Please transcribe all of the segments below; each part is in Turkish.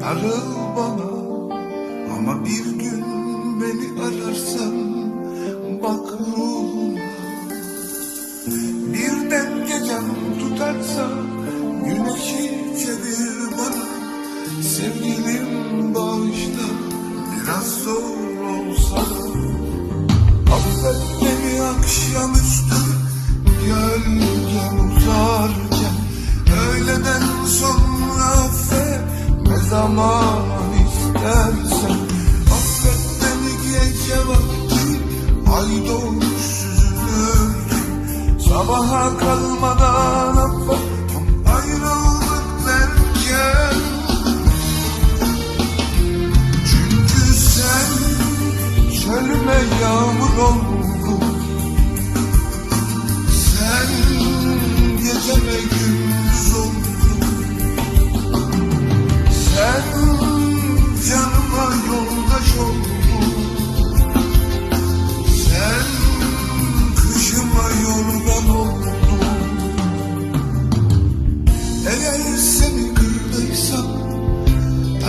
Darıl bana ama bir gün beni ararsan bak ruhuna Birden gecem tutarsa güneşi çevir bana. Sevgilim bağışla biraz zor olsa. Affet beni akşamüstü gölge istersen Affet beni gece vakti. Ay doğmuş süzülürken Sabaha kalmadan affet Tam ayrıldık Çünkü sen çölüme yağmur oldun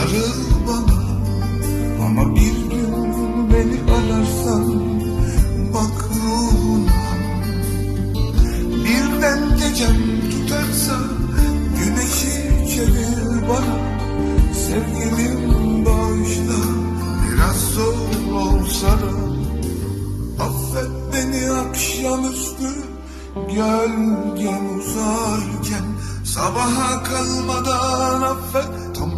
darıl bana ama bir gün beni ararsan bak ruhuna. Birden gecem tutarsa güneşi çevir bana Sevgilim bağışla biraz zor olsa da. Affet beni akşamüstü gölgem uzarken Sabaha kalmadan affet tam